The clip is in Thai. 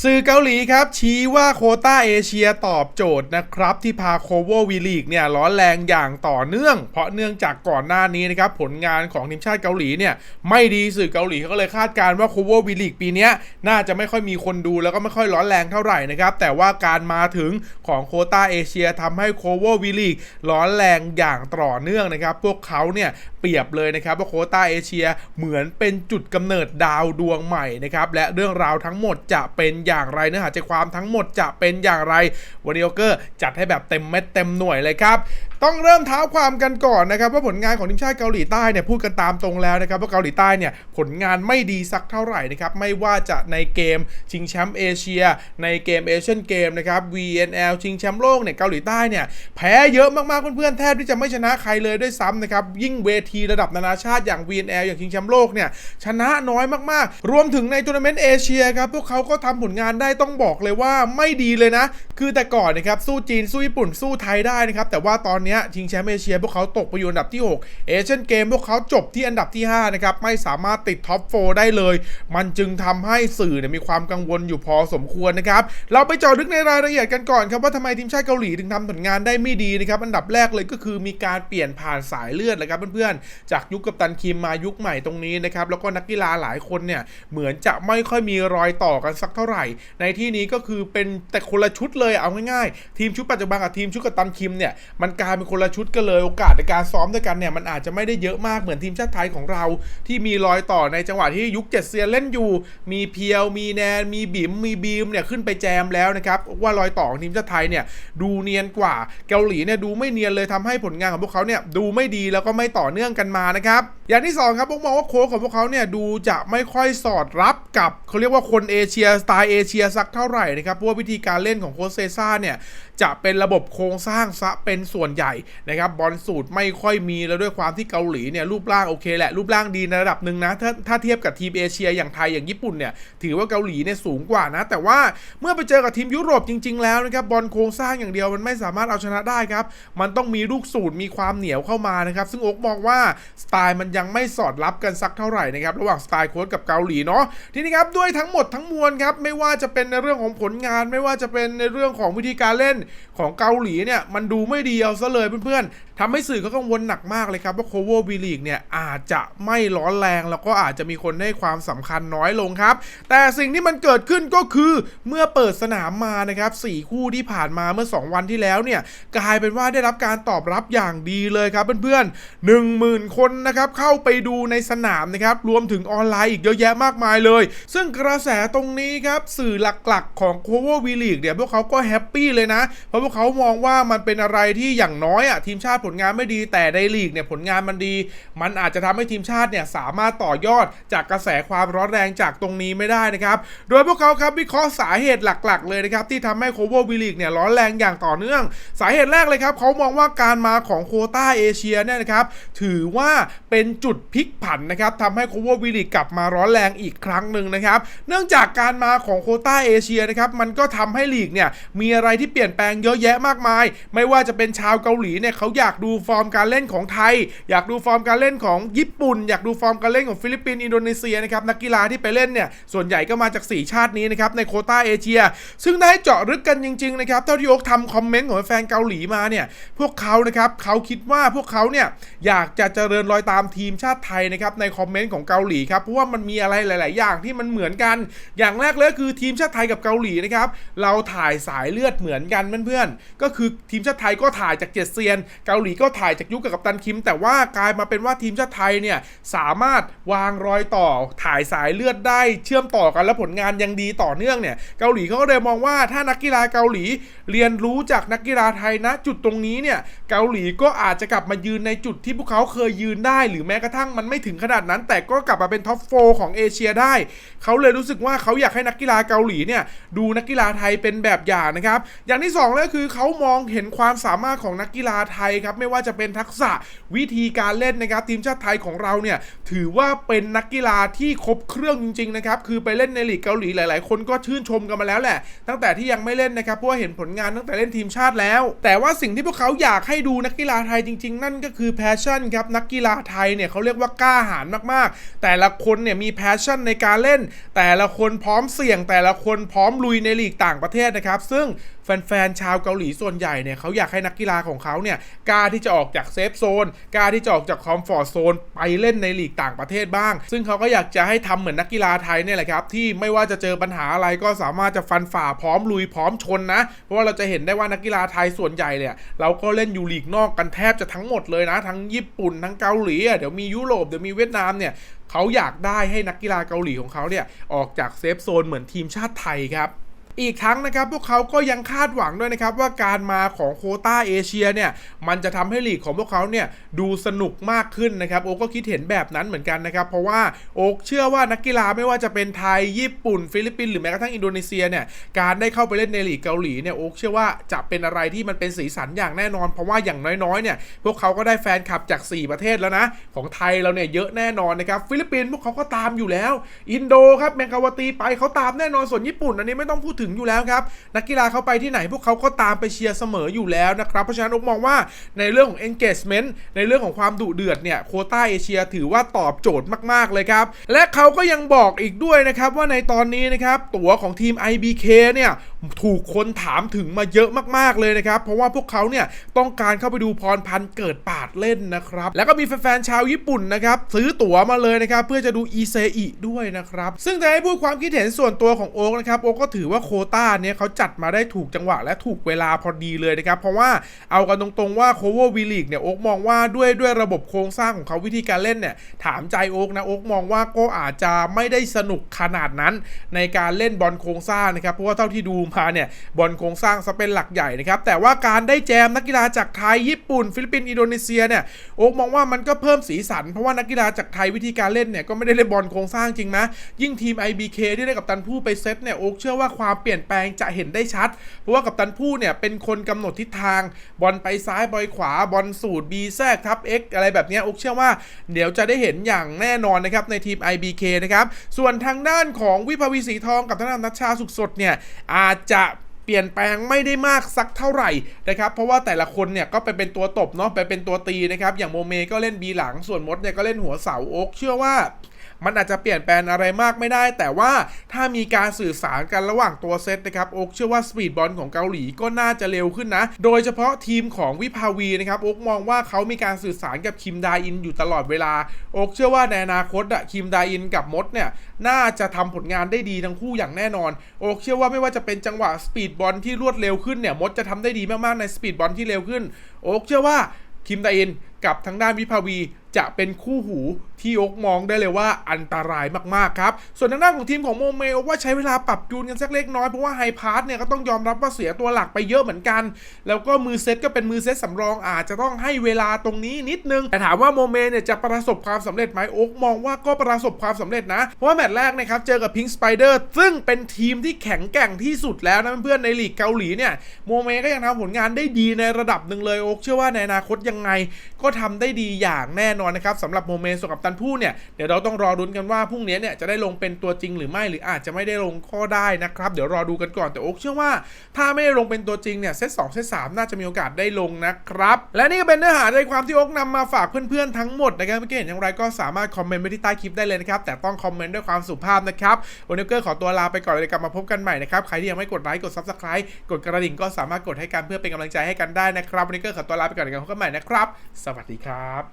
สื่อเกาหลีครับ ชี้ว่าโคต้าเอเชียตอบโจทย์นะครับ ที่พาโคโววีลีกเนี่ยร้อนแรงอย่างต่อเนื่อง เพราะเนื่องจากก่อนหน้านี้นะครับ ผลงานของทีมชาติเกาหลีเนี่ยไม่ดีสื่อเกาหลีเขาก็เลยคาดการณ์ว่าโคโววีลีกปีนี้น่าจะไม่ค่อยมีคนดูแล้วก็ไม่ค่อยร้อนแรงเท่าไหร่นะครับ แต่ว่าการมาถึงของโคต้าเอเชียทำให้โคโววีลีกร้อนแรงอย่างต่อเนื่องนะครับพวกเขาเนี่ยเปรียบเลยนะครับว่าโคต้าเอเชียเหมือนเป็นจุดกำเนิดดาวดวงใหม่นะครับและเรื่องราวทั้งหมดจะเป็นอย่างไรเนื้อหาใจความทั้งหมดจะเป็นอย่างไรวันนี้โอเกอร์จัดให้แบบเต็มเม็ดเต็มหน่วยเลยครับต้องเริ่มเท้าความกันก่อนนะครับว่าผลงานของทีมชาติเกาหลีใต้เนี่ยพูดกันตามตรงแล้วนะครับว่าเกาหลีใต้เนี่ยผลงานไม่ดีสักเท่าไหร่นะครับไม่ว่าจะในเกมชิงแชมป์เอเชีย ในเกมเอเชียนเกมนะครับ VNL ชิงแชมป์โลกเนี่ยเกาหลีใต้เนี่ยแพ้เยอะมากๆเพื่อนๆแทบที่จะไม่ชนะใครเลยด้วยซ้ำนะครับยิ่งเวทีระดับนานาชาติอย่าง VNL อย่างชิงแชมป์โลกเนี่ยชนะน้อยมากๆ รวมถึงในทัวร์นาเมนต์เอเชียครับพวกเขาก็ทำผลงานได้ต้องบอกเลยว่าไม่ดีเลยนะ คือแต่ก่อนนะครับสู้จีนสู้ญี่ปุ่นสู้ไทยได้นะครับแต่ว่าตอนนี้ชิงแชมป์เอเชียพวกเขาตกไปอยู่อันดับที่ 6 เอเชียนเกมพวกเขาจบที่อันดับที่5นะครับไม่สามารถติดท็อป4ได้เลย มันจึงทำให้สื่อเนี่ยมีความกังวลอยู่พอสมควรนะครับเราไปเจาะลึกในรายละเอียดกันก่อนครับว่าทำไมทีมชาติเกาหลีถึงทำผลงานได้ไม่ดีนะครับอันดับแรกเลยก็คือมีการเปลี่ยนผ่านสายเลือดเลยครับเพื่อนๆจากยุคกัปตันคิมมายุคใหม่ตรงนี้นะครับแล้วก็นักกีฬาหลายคนเนี่ยเหมือนจะไม่ค่อยมีรอยต่อกันสักเท่าไหร่ในที่นี้ก็คือเป็นแต่คนละชุดเลยเอาง่ายๆ ทีมชุดปัจจุบันกับทีมชุดกัปตันคิมเนี่ยมันกลายเป็นคนละชุดกันเลยโอกาสในการซ้อมด้วยกันเนี่ยมันอาจจะไม่ได้เยอะมากเหมือนทีมชาติไทยของเรา ที่มีรอยต่อในจังหวะที่ยุคเจ็ดเซียนเล่นอยู่ มีเพียว มีแนน มีบิมมีบีมเนี่ยขึ้นไปแจมแล้วนะครับว่ารอยต่อของทีมชาติไทยเนี่ยดูเนียนกว่าเกาหลีเนี่ยดูไม่เนียนเลยทำให้ผลงานของพวกเขาเนี่ยดูไม่ดีแล้วก็ไม่ต่อเนื่องกันมานะครับอย่างที่สองครับผมมองว่าโค้ชของพวกเขาเนี่ยดูจะไม่ค่อยสอดรับกับเขาเรียกว่าคนเอเชียสไตล์เอเชียสักเท่าไหร่นะครับเพราะว่าวิธีการเล่นของโค้ชเซซ่าเนี่ยจะเป็นระบบโครงสร้างซะเป็นส่วนใหญ่นะครับบอลสูตรไม่ค่อยมีแล้วด้วยความที่เกาหลีเนี่ยรูปร่างโอเคแหละรูปร่างดีในระดับหนึ่งนะถ้าถ้าเทียบกับทีมเอเชียอย่างไทยอย่างญี่ปุ่นเนี่ยถือว่าเกาหลีเนี่ยสูงกว่านะ แต่ว่าเมื่อไปเจอกับทีมยุโรปจริง ๆ แล้วนะครับบอลโครงสร้างอย่างเดียวมันไม่สามารถเอาชนะได้ครับมันต้องมีลูกสูตรมีความเหนียวเข้ามานะครับซึ่งโอ๊กมองว่าสไตล์มันยังไม่สอดรับกันสักเท่าไหร่นะครับระหว่างสไตล์โค้ชกับเกาหลีเนาะทีนี้ครับด้วยทั้งหมดทั้งมวลครับไม่ว่าจะเป็นในเรื่องของผลงาน ไม่ว่าจะเป็นในเรื่องของวิธีการเล่นของเกาหลีเนี่ย มันดูไม่ดีเอาซะเลยเพื่อนๆทำให้สื่อเขากังวลหนักมากเลยครับว่าโคโวอร์วีลีกเนี่ยอาจจะไม่ร้อนแรง แล้วก็อาจจะมีคนให้ความสำคัญน้อยลงครับ แต่สิ่งที่มันเกิดขึ้นก็คือเมื่อเปิดสนามมานะครับสี่คู่ที่ผ่านมาเมื่อ 2 วันที่แล้วเนี่ยกลายเป็นว่าได้รับการตอบรับอย่างดีเลยครับเพื่อนๆ1 0,000 คนนะครับเข้าไปดูในสนามนะครับรวมถึงออนไลน์อีกเยอะแยะมากมายเลย ซึ่งกระแสตรงนี้ครับสื่อหลักๆ ของโคโววีลีกเนี่ยพวกเขาก็แฮปปี้เลยนะ เพราะพวกเขามองว่ามันเป็นอะไรที่อย่างน้อยอะทีมชาติผลงานไม่ดีแต่ในลีกเนี่ยผลงานมันดี มันอาจจะทำให้ทีมชาติเนี่ยสามารถต่อยอดจากกระแสความร้อนแรงจากตรงนี้ไม่ได้นะครับ โดยพวกเขาครับวิเคราะห์สาเหตุหลักๆ เลยนะครับที่ทำให้โคโววีลีกเนี่ยร้อนแรงอย่างต่อเนื่อง สาเหตุแรกเลยครับเขามองว่าการมาของโคต้าเอเชียเนี่ยนะครับถือว่าเป็นจุดพลิกผันนะครับทำให้โคโววีลีกกลับมาร้อนแรงอีกครั้งหนึ่งนะครับ เนื่องจากการมาของของโคต้าเอเชียนะครับมันก็ทำให้ลีกเนี่ยมีอะไรที่เปลี่ยนแปลงเยอะแยะมากมาย ไม่ว่าจะเป็นชาวเกาหลีเนี่ยเขาอยากดูฟอร์มการเล่นของไทย อยากดูฟอร์มการเล่นของญี่ปุ่น อยากดูฟอร์มการเล่นของฟิลิปปินส์อินโดนีเซียนะครับนักกีฬาที่ไปเล่นเนี่ยส่วนใหญ่ก็มาจาก 4 ชาตินี้นะครับในโคต้าเอเชีย ซึ่งได้เจาะลึกกันจริงๆนะครับเท่าที่โอ๊กทำคอมเมนต์ของแฟนเกาหลีมาเนี่ยพวกเขานะครับเขาคิดว่าพวกเขาเนี่ยอยากจะเจริญรอยตามทีมชาติไทยนะครับในคอมเมนต์ของเกาหลีครับเพราะว่ามันมีอะไรหลาย ๆ อย่างที่มันเหมือนกัน อย่างแรกเลยก็คือทีมชาติไทยกับเกาหลีนะครับ เราถ่ายสายเลือดเหมือนกันเพื่อนๆ ก็คือทีมชาติไทยก็ถ่ายจากเจ็ดเซียน เกาหลีก็ถ่ายจากยุคกับกัปตันคิม แต่ว่ากลายมาเป็นว่าทีมชาติไทยเนี่ยสามารถวางรอยต่อถ่ายสายเลือดได้เชื่อมต่อกันแล้วผลงานยังดีต่อเนื่องเนี่ยเกาหลีเขาก็เลยมองว่าถ้านักกีฬาเกาหลีเรียนรู้จากนักกีฬาไทยนะจุดตรงนี้เนี่ยเกาหลีก็อาจจะกลับมายืนในจุดที่พวกเขาเคยยืนได้ หรือแม้กระทั่งมันไม่ถึงขนาดนั้น แต่ก็กลับมาเป็นท็อปโฟของเอเชียได้เขาเลยรู้สึกว่าเขาอยากให้นักกีฬฬาเกาหลีเนี่ยดูนักกีฬาไทยเป็นแบบอย่างนะครับ อย่างที่สองเลยคือเขามองเห็นความสามารถของนักกีฬาไทยครับไม่ว่าจะเป็นทักษะวิธีการเล่นนะครับทีมชาติไทยของเราเนี่ยถือว่าเป็นนักกีฬาที่ครบเครื่องจริงๆนะครับคือไปเล่นในลีกเกาหลีหลาย ๆ คนก็ชื่นชมกันมาแล้วแหละ ตั้งแต่ที่ยังไม่เล่นนะครับเพราะว่าเห็นผลงานตั้งแต่เล่นทีมชาติแล้ว แต่ว่าสิ่งที่พวกเขาอยากให้ดูนักกีฬาไทยจริง ๆ นั่นก็คือแพชชั่นครับนักกีฬาไทยเนี่ยเขาเรียกว่ากล้าหาญมากๆ แต่ละคนเนี่ยมีแพชชั่นในการเล่น แต่ละคนพร้อมเสี่ยงแต่ละคนพร้อมลุยในลีกต่างประเทศนะครับ ซึ่งแฟนๆชาวเกาหลีส่วนใหญ่เนี่ยเขาอยากให้นักกีฬาของเขาเนี่ยกล้าที่จะออกจากเซฟโซนกล้าที่จะออกจากคอมฟอร์ทโซนไปเล่นในลีกต่างประเทศบ้าง ซึ่งเขาก็อยากจะให้ทำเหมือนนักกีฬาไทยเนี่ยแหละครับที่ไม่ว่าจะเจอปัญหาอะไรก็สามารถจะฟันฝ่าพร้อมลุยพร้อมชนนะ เพราะว่าเราจะเห็นได้ว่านักกีฬาไทยส่วนใหญ่เนี่ยเราก็เล่นอยู่ลีกนอกกันแทบจะทั้งหมดเลยนะ ทั้งญี่ปุ่นทั้งเกาหลีเดี๋ยวมียุโรปเดี๋ยวมีเวียดนามเนี่ย เขาอยากได้ให้นักกีฬาเกาหลีของเขาเนี่ยออกจากเซฟโซนเหมือนทีมชาติไทยครับ อีกทั้งนะครับพวกเขาก็ยังคาดหวังด้วยนะครับว่าการมาของโคต้าเอเชียเนี่ยมันจะทำให้ลีกของพวกเขาเนี่ยดูสนุกมากขึ้นนะครับโอ๊กก็คิดเห็นแบบนั้นเหมือนกันนะครับเพราะว่าโอ๊กเชื่อว่านักกีฬาไม่ว่าจะเป็นไทยญี่ปุ่น ฟิลิปปินส์หรือแม้กระทั่งอินโดนีเซียเนี่ยการได้เข้าไปเล่นในลีกเกาหลีเนี่ยโอ๊กเชื่อว่าจะเป็นอะไรที่มันเป็นสีสันอย่างแน่นอน เพราะว่าอย่างน้อยๆเนี่ยพวกเขาก็ได้แฟนคลับจาก 4 ประเทศแล้วนะของไทยเราเนี่ยเยอะแน่นอนนะครับฟิลิปปินส์พวกเขาก็ตามอยู่แล้ว อินโดครับแมงกาวตีไปเขาตามแน่นอนส่วนญี่ปุ่นอันนี้ไม่ต้องพูดถึงอยู่แล้วครับ นักกีฬาเขาไปที่ไหนพวกเขาก็ตามไปเชียร์เสมออยู่แล้วนะครับเพราะฉะนั้นอกมองว่าในเรื่องของ engagement ในเรื่องของความดุเดือดเนี่ยโคต้าเอเชียถือว่าตอบโจทย์มาก ๆ เลยครับ และเขาก็ยังบอกอีกด้วยนะครับว่าในตอนนี้นะครับตั๋วของทีม IBK เนี่ยถูกคนถามถึงมาเยอะมาก ๆ เลยนะครับ เพราะว่าพวกเขาเนี่ยต้องการเข้าไปดูพรพันธ์เกิดปาดเล่นนะครับ แล้วก็มีแฟนๆชาวญี่ปุ่นนะครับซื้อตั๋วมาเลยนะครับเพื่อจะดูอีเซอิด้วยนะครับ ซึ่งจะให้พูดความคิดเห็นส่วนตัวของโอ๊กนะครับโอ๊กก็ถือว่าโคต้าเนี่ยเขาจัดมาได้ถูกจังหวะและถูกเวลาพอดีเลยนะครับ เพราะว่าเอากันตรงๆว่าโคเวอร์วีลีกเนี่ยโอ๊กมองว่าด้วยด้วยระบบโครงสร้างของเขาวิธีการเล่นเนี่ยถามใจโอ๊กนะโอ๊กมองว่าก็อาจจะไม่ได้สนุกขนาดนั้นในการเล่นบอลโครงสร้างนะครับเพราะว่าเท่าที่ดูมาเนี่ยบอลโครงสร้างซะเป็นหลักใหญ่นะครับแต่ว่าการได้แจมนักกีฬาจากไทยญี่ปุ่น ฟิลิปปินส์อินโดนีเซียเนี่ยโอ๊กมองว่ามันก็เพิ่มสีสัน เพราะว่านักกีฬาจากไทยวิธีการเล่นเนี่ยก็ไม่ได้เล่นบอลโครงสร้างจริงนะยิ่งทีม IBK ที่ได้กับตันผู้ไปเซตเนี่ยโอ๊กเชื่อว่าความเปลี่ยนแปลงจะเห็นได้ชัด เพราะว่ากับตันผู้เนี่ยเป็นคนกำหนดทิศทางบอลไปซ้ายบอลขวาบอลสูตร B แทรกทับ X อะไรแบบนี้อ๊กเชื่อว่าเดี๋ยวจะได้เห็นอย่างแน่นอนนะครับในทีม IBK นะครับส่วนทางด้านของวิภาวีสีทองกับทางด้านนัชชาสุขสดเนี่ยอาจจะเปลี่ยนแปลงไม่ได้มากสักเท่าไหร่นะครับ เพราะว่าแต่ละคนเนี่ยก็ไปเป็นตัวตบเนาะไปเป็นตัวตีนะครับ อย่างโมเมก็เล่นบีหลังส่วนมดเนี่ยก็เล่นหัวเสาโอ๊กเชื่อว่า มันอาจจะเปลี่ยนแปลงอะไรมากไม่ได้ แต่ว่าถ้ามีการสื่อสารกันระหว่างตัวเซตนะครับโอ๊กเชื่อว่าสปีดบอลของเกาหลีก็น่าจะเร็วขึ้นนะ โดยเฉพาะทีมของวิภาวีนะครับโอ๊กมองว่าเขามีการสื่อสารกับคิมดาอินอยู่ตลอดเวลาโอ๊กเชื่อว่าในอนาคตอะคิมดาอินกับมดเนี่ยน่าจะทำผลงานได้ดีทั้งคู่อย่างแน่นอนโอ๊กเชื่อว่าไม่ว่าจะเป็นจังหวะสปีดบอลที่รวดเร็วขึ้นเนี่ยมดจะทำได้ดีมากๆในสปีดบอลที่เร็วขึ้นโอ๊กเชื่อว่าคิมดาอิน กับทางด้านวิภาวี จะเป็นคู่หูที่อกมองได้เลยว่าอันตรายมากๆครับ ส่วนทางด้านของทีมของโมเมโอ๊กว่าใช้เวลาปรับจูนกันสักเล็กน้อย เพราะว่าไฮพาร์ทเนี่ยก็ต้องยอมรับว่าเสียตัวหลักไปเยอะเหมือนกัน แล้วก็มือเซตก็เป็นมือเซตสำรองอาจจะต้องให้เวลาตรงนี้นิดนึง แต่ถามว่าโมเมเนี่ยจะประสบความสำเร็จไหมโอ๊กมองว่าก็ประสบความสำเร็จนะ เพราะว่าแมตช์แรกนะครับเจอกับพิงค์สไปเดอร์ซึ่งเป็นทีมที่แข็งแกร่งที่สุดแล้วนะเพื่อนในลีกเกาหลีเนี่ยโมเมก็ยังทำผลงานได้ดีในระดับหนึ่งเลยโอ๊กเชื่อว่าในอนาคตยังไงก็ทำได้ดีอย่างแน่นอนนะครับสำหรับโมเมส่วนกับตันผู้เนี่ยเดี๋ยวเราต้องรอรุ้นกันว่าพรุ่งนี้เนี่ยจะได้ลงเป็นตัวจริงหรือไม่หรืออาจจะไม่ได้ลงก็ได้นะครับ เดี๋ยวรอดูกันก่อนแต่โอ๊กเชื่อว่า ถ้าไม่ได้ลงเป็นตัวจริงเนี่ยเซตสองเซตสามน่าจะมีโอกาสได้ลงนะครับ และนี่ก็เป็นเนื้อหาใจความที่โอ๊กนำมาฝากเพื่อนๆทั้งหมดนะครับเมื่อกี้อย่างไรก็สามารถคอมเมนต์ไว้ที่ใต้คลิปได้เลยนะครับแต่ต้องคอมเมนต์ด้วยความสุภาพนะครับวันนี้ก็ขอตัวลาไปก่อนเลยกลับมาพบกันใหม่นะครับใครที่ยังไม่กดไลค์กด subscribe กดกระดิ่งก็สามารถกดให้กันเพื่อเป็นกำลังใจให้กันได้นะครับวันนี้ก็ขอตัวลาไปก่อนเลยกันพบกันใหม่นะครับสวัสดีครับ